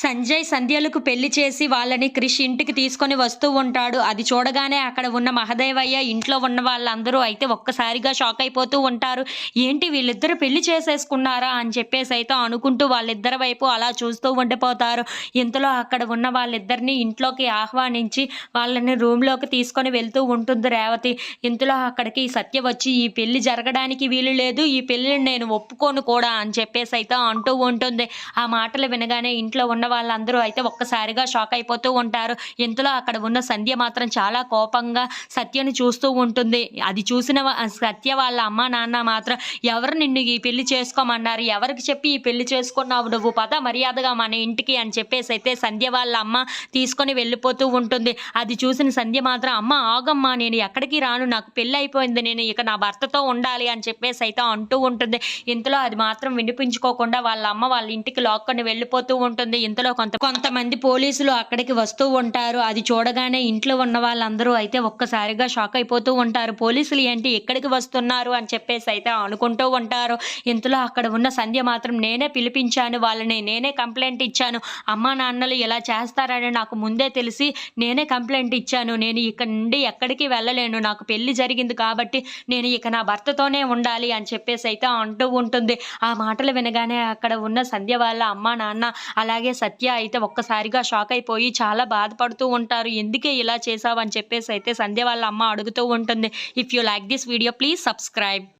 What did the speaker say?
సంజయ్ సంధ్యలకు పెళ్ళి చేసి వాళ్ళని క్రిష్ ఇంటికి తీసుకొని వస్తూ ఉంటాడు. అది చూడగానే అక్కడ ఉన్న మహదేవయ్య ఇంట్లో ఉన్న వాళ్ళందరూ అయితే ఒక్కసారిగా షాక్ అయిపోతూ ఉంటారు. ఏంటి వీళ్ళిద్దరు పెళ్ళి చేసేసుకున్నారా అని చెప్పేసి అయితే అనుకుంటూ వాళ్ళిద్దరి వైపు అలా చూస్తూ ఉండిపోతారు. ఇంతలో అక్కడ ఉన్న వాళ్ళిద్దరిని ఇంట్లోకి ఆహ్వానించి వాళ్ళని రూమ్లోకి తీసుకొని వెళ్తూ ఉంటుంది రేవతి. ఇంతలో అక్కడికి సత్య వచ్చి ఈ పెళ్ళి జరగడానికి వీలు లేదు. ఈ పెళ్ళిని నేను ఒప్పుకోను కూడా అని చెప్పేసి అయితే అంటూ ఉంటుంది. ఆ మాటలు వినగానే ఇంట్లో ఉన్న వాళ్ళందరూ అయితే ఒక్కసారిగా షాక్ అయిపోతూ ఉంటారు. ఇంతలో అక్కడ ఉన్న సంధ్య మాత్రం చాలా కోపంగా సత్యని చూస్తూ ఉంటుంది. అది చూసిన సత్య వాళ్ళ అమ్మ నాన్న మాత్రం ఎవరు నిన్ను ఈ పెళ్ళి చేసుకోమన్నారు? ఎవరికి చెప్పి ఈ పెళ్ళి చేసుకున్నావు నువ్వు? పద మర్యాదగా మన ఇంటికి అని చెప్పేసి అయితే సంధ్య వాళ్ళ అమ్మ తీసుకొని వెళ్ళిపోతూ ఉంటుంది. అది చూసిన సంధ్య మాత్రం అమ్మ ఆగమ్మా నేను ఎక్కడికి రాను? నాకు పెళ్ళి అయిపోయింది. నేను ఇక నా భర్తతో ఉండాలి అని చెప్పేసి అయితే అంటూ ఉంటుంది. ఇంతలో అది మాత్రం వినిపించుకోకుండా వాళ్ళ అమ్మ వాళ్ళ ఇంటికి లాక్కొని వెళ్ళిపోతూ ఉంటుంది. ఇంతలో కొంత కొంతమంది పోలీసులు అక్కడికి వస్తూ ఉంటారు. అది చూడగానే ఇంట్లో ఉన్న వాళ్ళందరూ అయితే ఒక్కసారిగా షాక్ అయిపోతూ ఉంటారు. పోలీసులు ఏంటి ఎక్కడికి వస్తున్నారు అని చెప్పేసి అయితే అనుకుంటూ ఉంటారు. ఇంతలో అక్కడ ఉన్న సంధ్య మాత్రం నేనే పిలిపించాను వాళ్ళని నేనే కంప్లైంట్ ఇచ్చాను. అమ్మా నాన్నలు ఇలా చేస్తారని నాకు ముందే తెలిసి నేనే కంప్లైంట్ ఇచ్చాను. నేను ఇక్కడ నుండి ఎక్కడికి వెళ్ళలేను. నాకు పెళ్ళి జరిగింది కాబట్టి నేను ఇక నా భర్తతోనే ఉండాలి అని చెప్పేసి అయితే అంటూ ఉంటుంది. ఆ మాటలు వినగానే అక్కడ ఉన్న సంధ్య వాళ్ళ అమ్మా నాన్న అలాగే సత్య అయితే ఒక్కసారిగా షాక్ అయిపోయి చాలా బాధపడుతూ ఉంటారు. ఎందుకే ఇలా చేసావు అని చెప్పేసి అయితే సంధ్య వాళ్ళ అమ్మ అడుగుతూ ఉంటుంది. If you like this video please subscribe